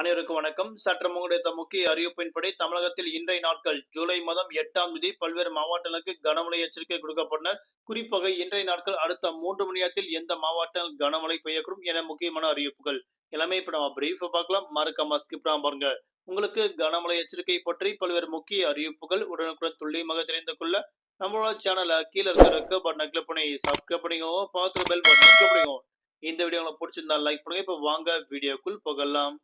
அனைவருக்கும் வணக்கம். சற்று முன்னிட்ட முக்கிய அறிவிப்பின்படி தமிழகத்தில் இன்றைய நாட்கள் ஜூலை மாதம் எட்டாம் தேதி பல்வேறு மாவட்டங்களுக்கு கனமழை எச்சரிக்கை கொடுக்கப்பட்டனர். குறிப்பாக இன்றைய நாட்கள் அடுத்த மூன்று மணி நேரத்தில் எந்த மாவட்டங்கள் கனமழை பெய்யக்கூடும் என முக்கியமான அறிவிப்புகள். எல்லாமே இப்ப நம்ம பிரீஃபா பார்க்கலாம். மறக்காம ஸ்கிப் பாருங்க. உங்களுக்கு கனமழை எச்சரிக்கை பற்றி பல்வேறு முக்கிய அறிவிப்புகள் உடனுக்குடன் துல்லியமாக தெரிந்து கொள்ள நம்மளோட சேனலை கீழே இருக்கிற பட்டனை கிளிக் பண்ணி சப்ஸ்கிரைப் பண்ணிக்கோங்க பார்த்து பெல் பட்டனை கிளிக் பண்ணிக்கோங்க இந்த வீடியோ உங்களுக்கு பிடிச்சிருந்தா லைக் பண்ணுங்க. இப்ப வாங்க வீடியோக்குள் போகலாம்.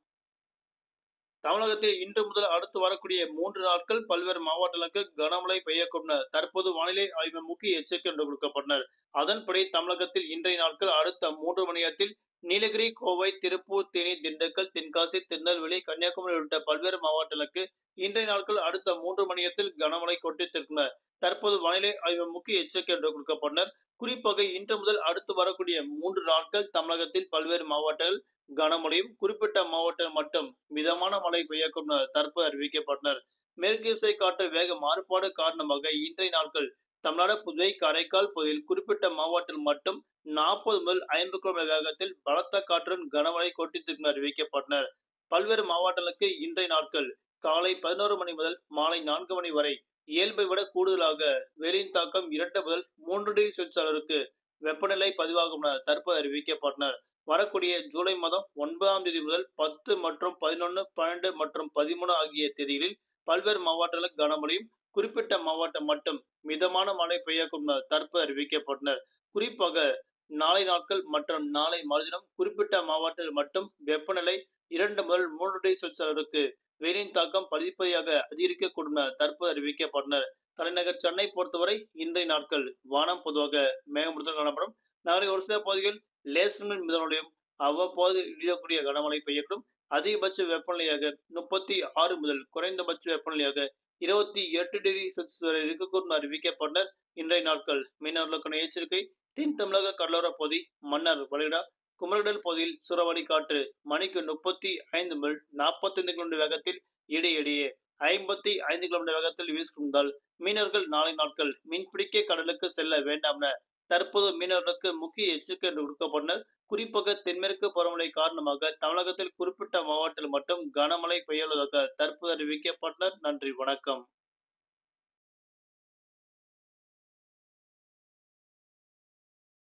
தமிழகத்தில் இன்று முதல் அடுத்து வரக்கூடிய மூன்று நாட்கள் பல்வேறு மாவட்டங்களுக்கு கனமழை பெய்யக்கூடும் தற்போது வானிலை ஆய்வு முக்கிய எச்சரிக்கை என்று கொடுக்கப்பட்டனர். அதன்படி தமிழகத்தில் இன்றைய நாட்கள் அடுத்த மூன்று மணி நேரத்தில் நீலகிரி கோவை திருப்பூர் தேனி திண்டுக்கல் தென்காசி திருநெல்வேலி கன்னியாகுமரி உள்ளிட்ட பல்வேறு மாவட்டங்களுக்கு இன்றைய நாட்கள் அடுத்த மூன்று மணி நேரத்தில் கனமழை கொட்டித்திருக்கின்றனர் தற்போது வானிலை ஆய்வு முக்கிய எச்சரிக்கை என்று கொடுக்கப்பட்டனர். குறிப்பாக இன்று முதல் அடுத்து வரக்கூடிய மூன்று நாட்கள் தமிழகத்தில் பல்வேறு மாவட்டங்கள் கனமழையும் குறிப்பிட்ட மாவட்டம் மட்டும் மிதமான மழை பெய்யக்கும் தற்போது அறிவிக்கப்பட்டனர் மேற்கு காற்று வேக மாறுபாடு காரணமாக இன்றைய நாட்கள் தமிழ்நாடு புதுவை காரைக்கால் பகுதியில் குறிப்பிட்ட மாவட்டத்தில் மட்டும் நாற்பது முதல் ஐம்பது கிலோமீட்டர் வேகத்தில் பலத்த காற்றுடன் கனமழை கொட்டித்திற்கு அறிவிக்கப்பட்டனர் பல்வேறு மாவட்டங்களுக்கு இன்றைய நாட்கள் காலை பதினோரு மணி முதல் மாலை நான்கு மணி வரை இயல்பை விட கூடுதலாக வெயிலின் தாக்கம் இரண்டு முதல் மூன்று டிகிரி செல்சியஸ் அளவிற்கு வெப்பநிலை பதிவாகும் என தற்போது அறிவிக்கப்பட்டனர் வரக்கூடிய ஜூலை மாதம் ஒன்பதாம் தேதி முதல் பத்து மற்றும் பதினொன்று பன்னெண்டு மற்றும் பதிமூணு ஆகிய தேதிகளில் பல்வேறு மாவட்டங்களுக்கு கனமழையும் குறிப்பிட்ட மாவட்டம் மட்டும் மிதமான மழை பெய்யக்கூடும் தற்போது அறிவிக்கப்பட்டனர் குறிப்பாக நாளை நாட்கள் மற்றும் நாளை மறுதினம் குறிப்பிட்ட மாவட்டத்தில் மட்டும் வெப்பநிலை இரண்டு முதல் மூன்று டிகிரி செல்சியஸ் அளவிற்கு வெயிலின் தாக்கம் படிப்படியாக அதிகரிக்கக்கூடும் தற்போது அறிவிக்கப்பட்டனர் தலைநகர் சென்னை பொறுத்தவரை இன்றைய நாட்கள் வானம் பொதுவாக மேகமுடன் காணப்படும். நகரின் ஒரு சில பகுதிகளில் லேசர்கள் மிதனுடையும் அவ்வப்போது இடியக்கூடிய கனமழை பெய்யக்கூடும் அதிகபட்ச வெப்பநிலையாக முப்பத்தி ஆறு முதல் குறைந்தபட்ச வெப்பநிலையாக இருபத்தி எட்டு டிகிரி செல்சியஸ் வரை இருக்கக்கூடும் அறிவிக்கப்பட்டனர் இன்றைய நாட்கள். மீனவர்களுக்கான எச்சரிக்கை தென் தமிழக கடலோர பகுதி மன்னர் வளைகுடா குமரடல் பகுதியில் சூறாவளி காற்று மணிக்கு முப்பத்தி ஐந்து முதல் நாற்பத்தி ஐந்து கிலோமீட்டர் வேகத்தில் இடையிடையே ஐம்பத்தி ஐந்து கிலோமீட்டர் வேகத்தில் வீசுகின்றால் மீனவர்கள் நாளை நாட்கள் மீன்பிடிக்க கடலுக்கு செல்ல வேண்டாம் என தற்போது மீனவர்களுக்கு முக்கிய எச்சரிக்கை கொடுக்கப்பட்டனர் குறிப்பாக தென்மேற்கு பருவமழை காரணமாக தமிழகத்தில் குறிப்பிட்ட மாவட்டத்தில் மட்டும் கனமழை பெய்யுள்ளதாக தற்போது அறிவிக்கப்பட்டனர். நன்றி வணக்கம்.